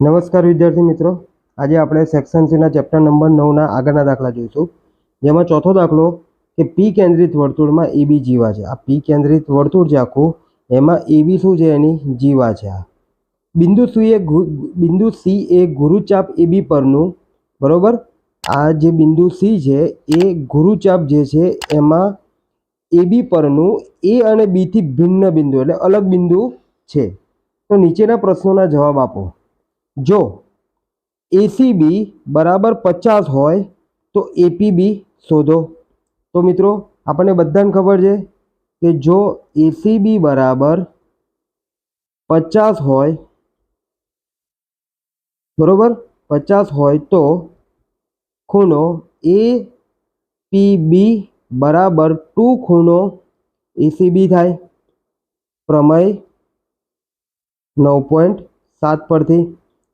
નમસ્કાર વિદ્યાર્થી મિત્રો. આજે આપણે સેક્શન સીના ચેપ્ટર નંબર નવના આગળના દાખલા જોઈશું. જેમાં ચોથો દાખલો કે પી કેન્દ્રિત વર્તુળમાં એબી જીવા છે. આ પી કેન્દ્રિત વર્તુળ જે આખું, એમાં એબી શું છે? એની જીવા છે આ. બિંદુ સી એ બિંદુ સી એ ગુરુચાપ એબી પરનું, બરાબર? આ જે બિંદુ સી છે, એ ગુરુચાપ જે છે, એમાં એબી પરનું એ અને બીથી ભિન્ન બિંદુ, એટલે અલગ બિંદુ છે. તો નીચેના પ્રશ્નોના જવાબ આપો. જો એસીબી બરાબર પચાસ હોય, તો એપીબી શોધો. તો મિત્રો, આપણને બધાને ખબર છે કે જો એસીબી બરાબર પચાસ હોય, બરોબર? પચાસ હોય તો ખૂણો એ પીબી બરાબર ટુ ખૂણો એસીબી થાય. પ્રમેય નવ પોઈન્ટ સાત પરથી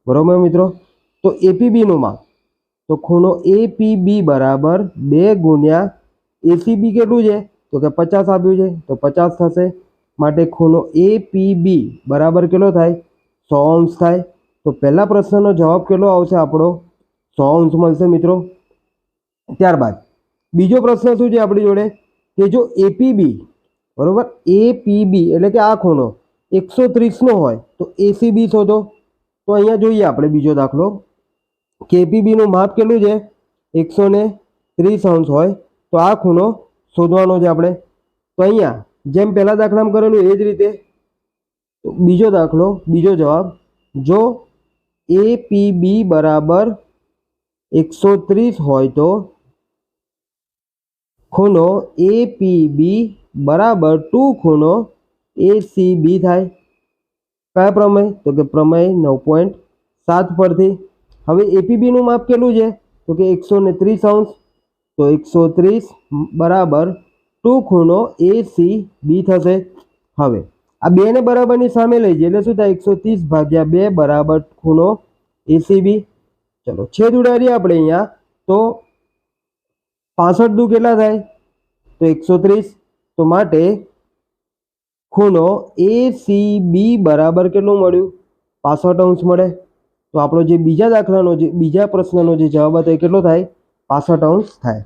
બરોબર મિત્રો? તો એપીબીનું માપ. તો ખૂણો એપીબી બરાબર બે ગુણ્યા એસીબી કેટલું છે? તો કે પચાસ આપ્યું છે. તો પચાસ થશે. માટે ખૂણો એપીબી બરાબર કેટલો થાય? સો અંશ થાય. તો પહેલા પ્રશ્નનો જવાબ કેટલો આવશે આપણો? સો અંશ મળશે મિત્રો. ત્યારબાદ બીજો પ્રશ્ન શું છે આપણી જોડે? કે જો એપીબી બરાબર? એપીબી એટલે કે આ ખૂણો એકસો ત્રીસનો હોય તો એસીબી શોધો. તો અહીંયા જોઈએ આપણે બીજો દાખલો. કેપીબીનું માપ કેટલું છે? એકસો ને ત્રીસ અંશ હોય. તો આ ખૂણો શોધવાનો છે આપણે. તો અહીંયા જેમ પહેલાં દાખલામાં કરેલું એ જ રીતે. બીજો દાખલો, બીજો જવાબ. જો એપીબી બરાબર એકસો ત્રીસ હોય તો ખૂણો એપીબી બરાબર ટુ ખૂણો એસીબી થાય. કયા પ્રમેય? તો કે પ્રમેય નવ પોઈન્ટ સાત પરથી. હવે એપીબીનું માપ કેટલું છે? તો કે એકસો ને ત્રીસ અંશ. તો એકસો ત્રીસ બરાબર ટુ ખૂણો એ સી બી થશે. હવે આ બેને બરાબરની સામે લઈ જઈએ. એટલે શું થાય? એકસો ત્રીસ ભાગ્યા બે બરાબર ખૂણો એસીબી ચલો, છેદ ઉડાડીએ આપણે અહીંયા. તો પાસઠ દુ કેટલા થાય? તો એકસો ત્રીસ. તો માટે ખૂણો એ સી બી બરાબર કેટલું મળ્યું? પાસઠ અંશ મળે. તો આપણો જે બીજા દાખલાનો જે, બીજા પ્રશ્નનો જે જવાબ હતો એ કેટલો થાય? પાસઠ અંશ થાય.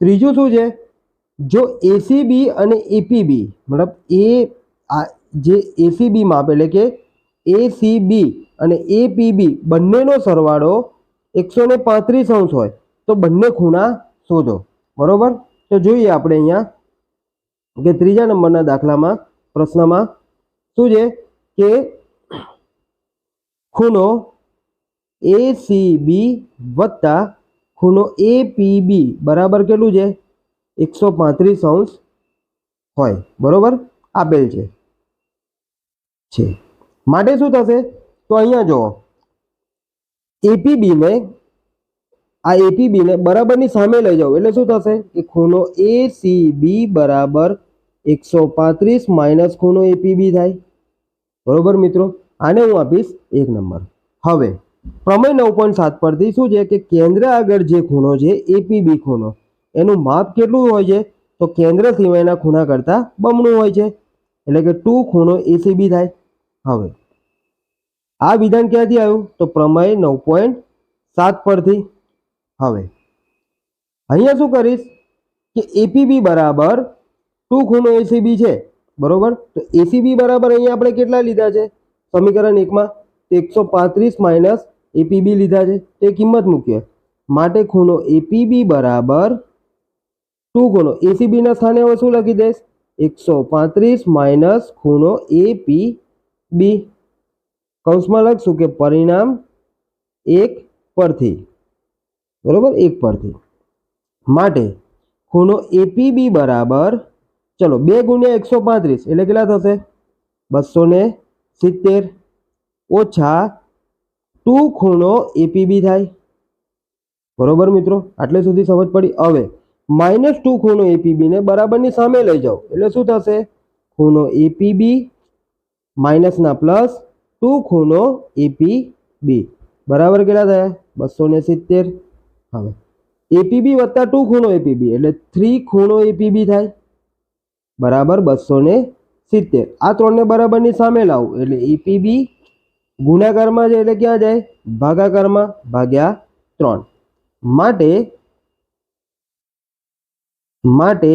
ત્રીજું શું છે? જો એસીબી અને એપીબી મતલબ એ આ જે એસીબી માપ એટલે કે એસીબી અને એપીબી બંનેનો સરવાળો એકસો ને પાંત્રીસ અંશ હોય, તો બંને ખૂણા શોધો. બરાબર? તો જોઈએ આપણે અહીંયા કે ત્રીજા નંબરના દાખલામાં પ્રશ્નમાં શું છે કે ખૂણો એ સી બી વત્તા ખૂણો એ પી બી બરાબર કેટલું છે? એકસો પાંત્રીસ અંશ હોય. બરાબર? આપેલ છે. છે. માટે શું થશે? તો અહીંયા જુઓ. એપીબીને આ એપીબીને બરાબરની સામે લઈ જાઓ. એટલે શું થશે? કે ખૂણો એ સી બી બરાબર એકસો પાંત્રીસ માઇનસ ખૂણો એપીબી થાય. બરોબર મિત્રો? આને હું આપીશ એક નંબર. હવે, પ્રમેય નવ પોઈન્ટ સાત પરથી શું છે કે કેન્દ્ર આગળ જે ખૂણો છે એપીબી ખૂણો. એનું માપ કેટલું હોય છે? તો કેન્દ્ર સિવાયના ખૂણા કરતાં બમણું હોય છે. એટલે કે ટુ ખૂણો એસીબી થાય. હવે, આ વિધાન ક્યાંથી આવ્યું? તો પ્રમેય નવ પોઈન્ટ સાત પરથી. હવે, અહીંયા શું કરીશ? કે એપીબી બરાબર ટુ ખૂણો એસીબી છે, બરોબર? તો એસીબી બરાબર અહીંયા આપણે કેટલા લીધા છે? સમીકરણ એકમાં એકસો પાંત્રીસ માઇનસ એપીબી લીધા છે. તે કિંમત મૂકીએ. માટે ખૂણો એપીબી બરાબર શું ખૂણો. એસીબીના સ્થાને હવે શું લખી દઈશ? એકસો પાંત્રીસ માઇનસ ખૂણો એપી બી કૌંસમાં લખશું કે પરિણામ એક પરથી. બરાબર? એક પરથી. માટે ખૂણો એપીબી બરાબર ચલો, બે ગુણ્યા એકસો પાંત્રીસ, એટલે કેટલા થશે? બસો ને સિત્તેર ઓછા ટુ ખૂણો એપીબી થાય. બરોબર મિત્રો? આટલે સુધી સમજ પડી. હવે, માઇનસ ટુ ખૂણો એપીબીને બરાબરની સામે લઈ જાઓ. એટલે શું થશે? ખૂણો એપીબી માઇનસના પ્લસ ટુ ખૂણો એપીબી. બરાબર કેટલા થયા? બસો ને સિત્તેર. હવે, એપીબી વત્તા ટુ ખૂણો એપીબી, એટલે થ્રી ખૂણો એપીબી થાય. બરાબર બસો ને સિત્તેર. આ ત્રણને બરાબરની સામે લાવું. એટલે એપીબી ગુણાકારમાં છે એટલે ક્યાં જાય? ભાગાકારમાં ભાગ્યા ત્રણ. માટે માટે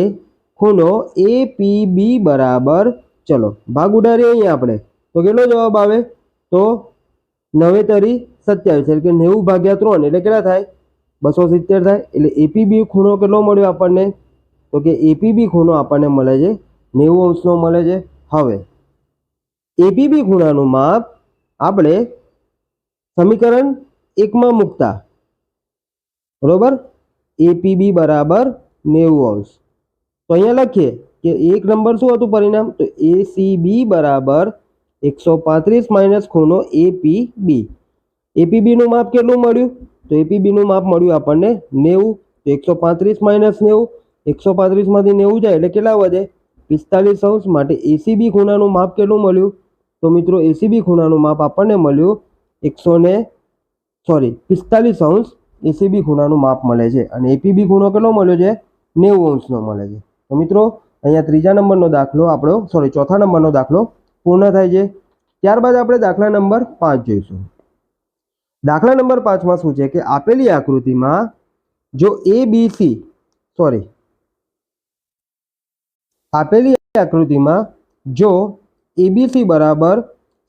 ખૂણો એ પી બી બરાબર, ચલો, ભાગ ઉડાડીએ અહીંયા આપણે. તો કેટલો જવાબ આવે? તો નવે તરી સત્યાવીસ, એટલે કે નેવું ભાગ્યા ત્રણ, એટલે કેટલા થાય? બસો સિત્તેર થાય. એટલે એપીબી ખૂણો કેટલો મળ્યો આપણને? તો કે એપીબી ખૂણો આપણને મળે છે, નેવું અંશનો મળે છે. હવે એપીબી ખૂણાનું માપ આપણે સમીકરણ એકમાં મૂકતા. બરોબર? એપીબી બરાબર નેવું અંશ. તો અહીંયા લખીએ કે એક નંબર શું હતું પરિણામ? તો એસીબી બરાબર એકસો પાંત્રીસ માઇનસ ખૂણો એપીબી એપીબીનું માપ કેટલું મળ્યું? તો એપીબીનું માપ મળ્યું આપણને નેવું. તો એકસો પાંત્રીસ માઇનસ નેવું. એકસો પાંત્રીસમાંથી નેવું જાય એટલે કેટલા વધે? પિસ્તાલીસ અંશ માટે એસીબી ખૂણાનું માપ કેટલું મળ્યું? તો મિત્રો એસીબી ખૂણાનું માપ આપણને મળ્યું એકસો ને સોરી પિસ્તાલીસ અંશ એસીબી ખૂણાનું માપ મળે છે. અને એપીબી ખૂણો કેટલો મળ્યો છે? નેવું અંશનો મળે છે. તો મિત્રો, અહીંયા ત્રીજા નંબરનો દાખલો આપણો સોરી ચોથા નંબરનો દાખલો પૂર્ણ થાય છે. ત્યારબાદ આપણે દાખલા નંબર પાંચ જોઈશું. દાખલા નંબર પાંચમાં શું છે કે આપેલી આકૃતિમાં જો એ બી સી સોરી આપેલી આકૃતિમાં જો એબીસી બરાબર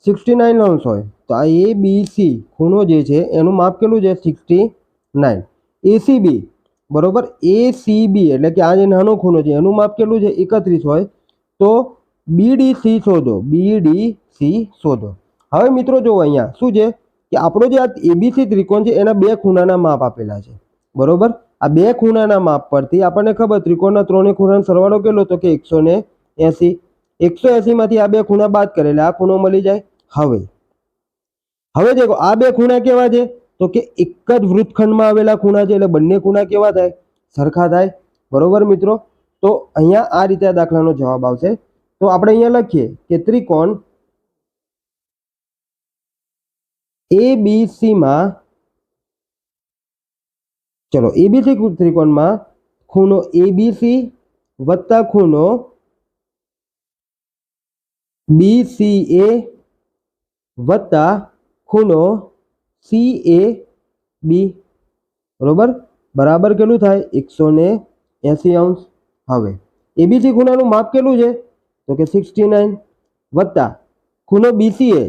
સિક્સટી નાઇન અંશ હોય, તો આ એ બી સી ખૂણો જે છે એનું માપ કેટલું છે? સિક્સટી નાઇન એસીબી બરાબર એસીબી એટલે કે આ જે નાનો ખૂણો છે, એનું માપ કેટલું છે? એકત્રીસ હોય, તો બીડીસી શોધો બીડીસી શોધો. હવે મિત્રો જુઓ અહીંયા, શું છે? કે આપણો જે આ એબીસી ત્રિકોણ છે, એના બે ખૂણાના માપ આપેલા છે. બરોબર? આ બે ખૂણાના માપ પરથી આપણને ખબર ત્રિકોણના ત્રણે ખૂણાનો સરવાળો કેટલો તો કે એકસો ને એસી. એકસો એસીમાંથી આ બે ખૂણા બાદ કરેલા આ ખૂણો મળી જાય હવે. હવે દેખો, આ બે ખૂણા કેવા છે? તો કે એક જ વૃત્તખંડમાં આવેલા ખૂણા છે, એટલે બંને ખૂણા કેવા થાય? સરખા થાય. બરોબર મિત્રો? તો અહીંયા આ રીતે આ દાખલાનો જવાબ આવશે. તો આપણે અહીંયા લખીએ કે ત્રિકોણ એ બી સીમાં ચલો એબીસી ત્રિકોણમાં ખૂણો એબીસી વત્તા ખૂણો બીસી એ વત્તા ખૂણો સી એ બી બરોબર બરાબર કેટલું થાય? એકસો ને એંસી અંશ હવે એબીસી ખૂણાનું માપ કેટલું છે? તો કે સિક્સટી નાઇન વત્તા ખૂણો બીસીએ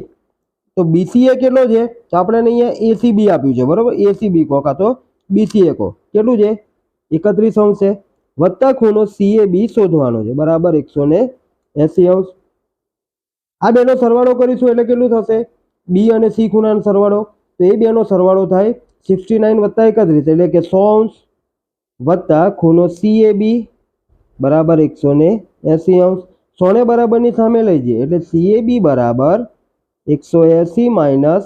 તો બીસીએ કેટલો છે? તો આપણે અહીંયા એસીબી આપ્યું છે. બરોબર? એસીબી કહો, કાં તો બીસીએ એકો. કેટલું છે? એકત્રીસ અંશ છે. વત્તા ખૂણો સીએ બી શોધવાનો છે. બરાબર એકસો ને એંસી અંશ. આ બેનો સરવાળો કરીશું એટલે કેટલું થશે? બી અને સી ખૂણાનો સરવાળો. તો એ બેનો સરવાળો થાય સિક્સટી નાઇન વત્તા એકત્રીસ એટલે કે સો અંશ વત્તા ખૂણો સી એ બી. બરાબર એકસો ને એંસી અંશ. સોને બરાબરની સામે લઈ જઈએ. એટલે સી એ બી બરાબર એકસો એંસી માઇનસ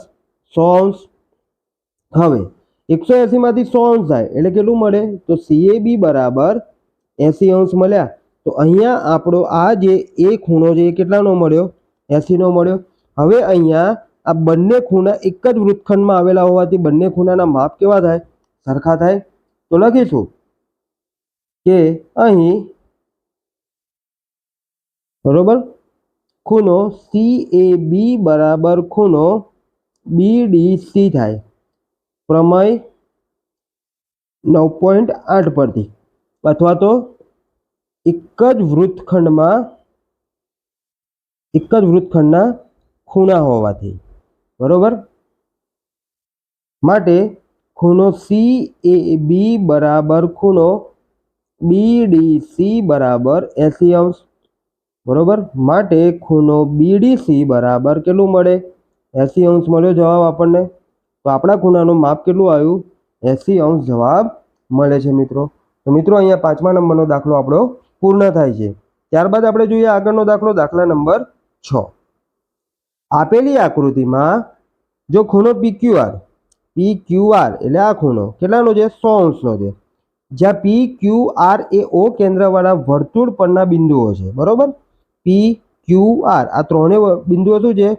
સો અંશ. હવે એકસો એંસીમાંથી સો અંશ થાય. એટલે કેટલું મળે? તો સી એ બી બરાબર એંસી અંશ મળ્યા. તો અહીંયા આપણો આ જે એ ખૂણો છે એ કેટલાનો મળ્યો? એંસીનો મળ્યો. હવે અહીંયા આ બંને ખૂણા એક જ વૃત્તખંડમાં આવેલા હોવાથી બંને ખૂણાના માપ કેવા થાય? સરખા થાય. તો લખીશું કે અહીં બરોબર? ખૂણો સી એ બી બરાબર ખૂણો બી ડી સી થાય. પ્રમેય નવ પોઈન્ટ આઠ પરથી. અથવા તો એક જ વૃત્તખંડમાં, એક જ વૃત્તખંડના ખૂણા હોવાથી. બરોબર? માટે ખૂણો સી એ બી બરાબર ખૂણો બી ડી સી બરાબર એસી અંશ. બરોબર? માટે ખૂણો બીડીસી બરાબર કેટલું મળે? એસી અંશ મળ્યો જવાબ આપણને. તો આપણા ખૂણાનું માપ કેટલું આવ્યું? એસી અંશ જવાબ મળે છે મિત્રો. તો મિત્રો અહીંયા પાંચમા નંબરનો દાખલો આપણો પૂર્ણ થાય છે. ત્યારબાદ આપણે જોઈએ આગળનો દાખલો, દાખલા નંબર છ. આપેલી આકૃતિમાં જો ખૂણો P Q P Q R એટલે આ ખૂણો, કેટલાનો છે? સો અંશનો છે. જ્યાં પી ક્યુ આર એ ઓ કેન્દ્રવાળા વર્તુળ પરના બિંદુઓ છે, બરોબર? પી ક્યુ આર આ ત્રણેય બિંદુઓ શું છે?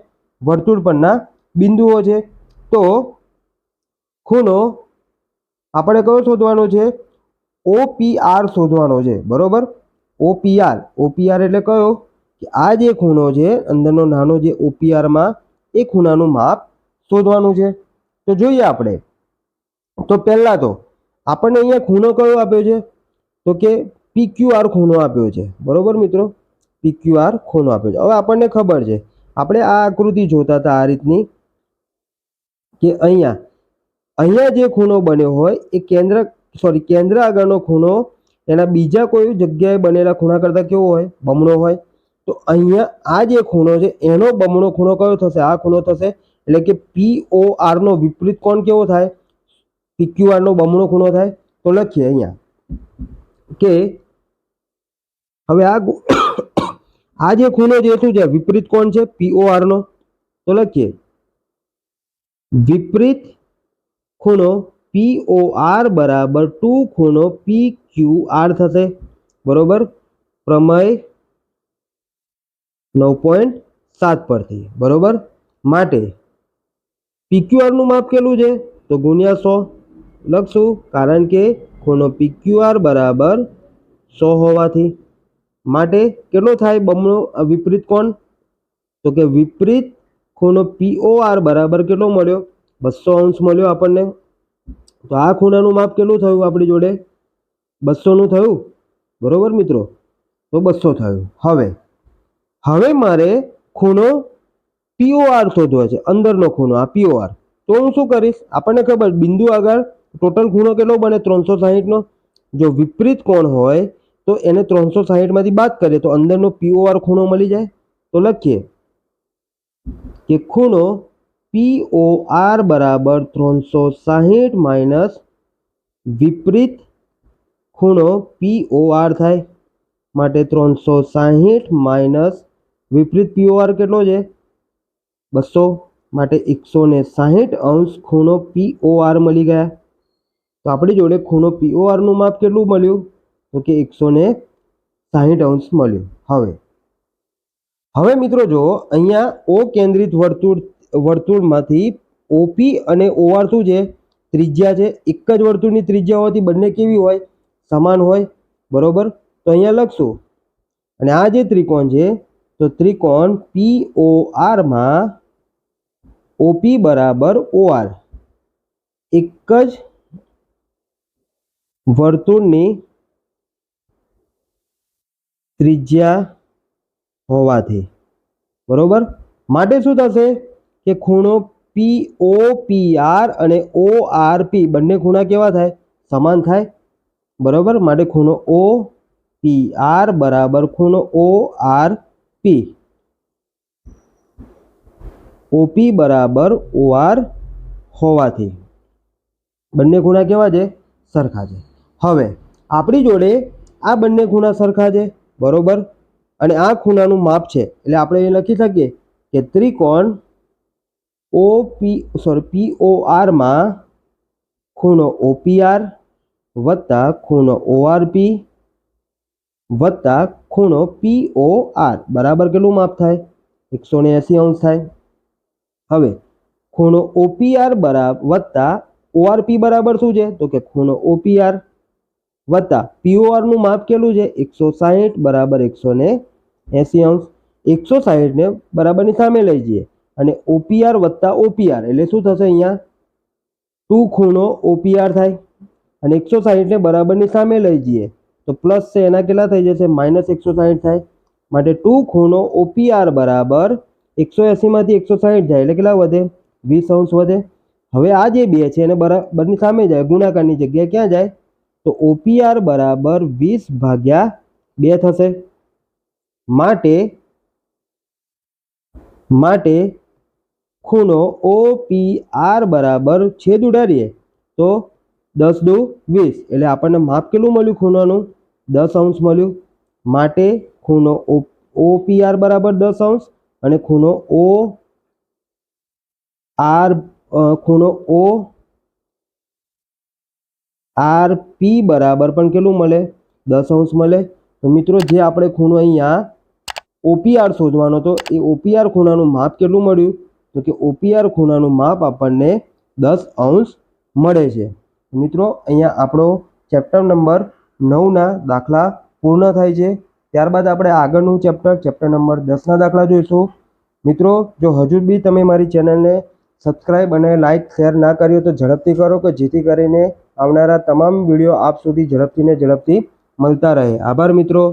વર્તુળ પરના બિંદુઓ છે. તો ખૂણો આપણે કયો શોધવાનો છે? ઓપીઆર શોધવાનો છે. બરોબર? ઓપીઆર. ઓપીઆર એટલે કયો? કે આ જે ખૂણો છે, અંદરનો નાનો જે ઓપીઆરમાં એ ખૂણાનું માપ શોધવાનું છે. તો જોઈએ આપણે. તો પહેલાં તો, આપણને અહીંયા ખૂણો કયો આપ્યો છે? તો કે પીક્યુઆર ખૂણો આપ્યો છે. બરોબર મિત્રો? પીક્યુઆર ખૂણો આપ્યો છે. હવે આપણને ખબર છે. આપણે આ આકૃતિ જોતા હતા આ રીતની, કે અહીંયા અહીંયા જે ખૂણો બન્યો હોય, એ કેન્દ્ર સોરી કેન્દ્ર આગળનો ખૂણો, એના બીજા કોઈ જગ્યાએ બનેલા ખૂણા કરતાં કેવો હોય? બમણો હોય. તો અહીંયા આ જે ખૂણો છે, એનો બમણો ખૂણો કયો થશે? આ ખૂણો થશે એટલે કે પી ઓ આરનો વિપરીત કોણ કેવો થાય? પીક્યુ આરનો બમણો ખૂણો થાય. તો લખીએ અહીંયા કે હવે આ આ જે ખૂણો જે શું છે? વિપરીત કોણ છે? પીઓ આરનો તો લખીએ. વિપરીત ખૂણો POR બરાબર ટુ ખૂણો PQR થશે. બરોબર? પ્રમેય નવ પોઈન્ટ સાત પરથી. બરોબર? માટે પીક્યુઆરનું માપ કેટલું છે? તો ગુણ્યા સો. લખશું, કારણ કે ખૂણો પીક્યુઆર બરાબર સો હોવાથી. માટે કેટલો થાય? બમણો વિપરીત કોણ? તો કે વિપરીત ખૂણો પીઓઆર બરાબર કેટલો મળ્યો? બસો અંશ મળ્યો આપણને. તો આ ખૂણાનું માપ કેટલું થયું આપણી જોડે? બસોનું થયું? બરાબર મિત્રો? તો બસો થયું. હવે હવે મારે ખૂણો પીઓઆર શોધવો છે, અંદરનો ખૂણો, આ પીઓઆર તો હું શું કરીશ? આપણને ખબર, બિંદુ આગળ ટોટલ ખૂણો કેટલો બને? ત્રણસો સાહીઠનો. જો વિપરીત કોણ હોય, તો એને ત્રણસો સાહીઠમાંથી બાદ કરીએ, તો અંદરનો પીઓઆર ખૂણો મળી જાય. તો લખીએ કે ખૂણો POR બરાબર ત્રણસો સાહીઠ માઇનસ વિપરીત ખૂણો POR થાય માટે ત્રણસો સાહીઠ માઇનસ વિપરીત POR કેટલો છે? બસો માટે એકસો ને સાહીઠ અંશ ખૂણો POR મળી ગયા. તો આપણી જોડે ખૂણો પી ઓ આરનું માપ કેટલું મળ્યું? તો કે એકસો ને સાહીઠ અંશ મળ્યું. હવે હવે મિત્રો જો અહીંયા ઓ કેન્દ્રિત વર્તુળ વર્તુળમાંથી ઓપી અને ઓઆર શું છે? ત્રિજ્યા છે. એક જ વર્તુળની ત્રિજ્યા હોવાથી બંને કેવી હોય? સમાન હોય. બરોબર? તો અહીંયા લખશું. અને આ જે ત્રિકોણ છે, તો ત્રિકોણ પી ઓ આરમાં ઓપી બરાબર ઓઆર એક જ વર્તુળની ત્રિજ્યા હોવાથી. બરોબર? માટે શું થશે? કે ખૂણો પી ઓ પી આર અને ઓ આર પી બંને ખૂણા કેવા થાય? સમાન થાય. બરાબર? માટે ખૂણો ઓ પી આર બરાબર ખૂણો ઓ આર પી ઓપી બરાબર ઓ આર હોવાથી બંને ખૂણા કેવા છે? સરખા છે. હવે આપણી જોડે આ બંને ખૂણા સરખા છે. બરાબર? અને આ ખૂણાનું માપ છે. એટલે આપણે એ લખી શકીએ કે ત્રિકોણ ઓ પી સોરી પી ઓ આરમાં ખૂણો ઓપીઆર વત્તા ખૂણો ઓઆરપી વત્તા ખૂણો પી ઓ આર બરાબર કેટલું માપ થાય એકસો ને એંસી અંશ થાય હવે ખૂણો ઓપીઆર બરાબર વત્તા ઓઆરપી બરાબર શું છે તો કે ખૂણો ઓપીઆર વત્તા પીઓઆરનું માપ કેટલું છે એકસો સાહીઠ બરાબર એકસો ને એંસી અંશ એકસો સાહીઠને બરાબરની સામે લઈ જઈએ અને ઓપીઆર વત્તા ઓપીઆર એટલે શું થશે અહીંયા? ટુ ખૂણો ઓપીઆર થાય અને એકસો સાહીઠને બરાબરની સામે લઈ જઈએ. તો પ્લસ છે એના કેટલા થઈ જશે? માઇનસ એકસો સાહીઠ થાય. માટે ટુ ખૂણો ઓપીઆર બરાબર એકસો એંસીમાંથી એકસો સાહીઠ જાય. એટલે કેટલા વધે? વીસ અંશ વધે. હવે આ જે બે છે એને બરાબરની સામે જાય. ગુણાકારની જગ્યાએ ક્યાં જાય? તો ઓપીઆર બરાબર વીસ ભાગ્યા બે થશે. માટે માટે ખૂણો ઓ પી આર બરાબર છેદ ઉડાડીએ તો દસ દુ વીસ. એટલે આપણને માપ કેટલું મળ્યું ખૂણાનું? દસ અંશ મળ્યું. માટે ખૂણો ઓ પી આર બરાબર દસ અંશ અને ખૂણો ઓ આર ખૂણો ઓ આર પી બરાબર પણ કેટલું મળે? દસ અંશ મળે. તો મિત્રો, જે આપણે ખૂણો અહીંયા ઓપીઆર શોધવાનો હતો, એ ઓપીઆર ખૂણાનું માપ કેટલું મળ્યું? તો કે ઓપીઆર ખૂણાનું માપ આપણને દસ અંશ મળે છે. મિત્રો, અહીંયા આપણો ચેપ્ટર નંબર નવના દાખલા પૂર્ણ થાય છે. ત્યારબાદ આપણે આગળનું ચેપ્ટર ચેપ્ટર નંબર દસના દાખલા જોઈશું. મિત્રો, જો હજુ બી તમે મારી ચેનલને સબસ્ક્રાઇબ અને લાઇક શેર ના કર્યો તો ઝડપથી કરો કે જેથી કરીને આવનારા તમામ વીડિયો આપ સુધી ઝડપથી ને ઝડપથી મળતા રહે. આભાર મિત્રો.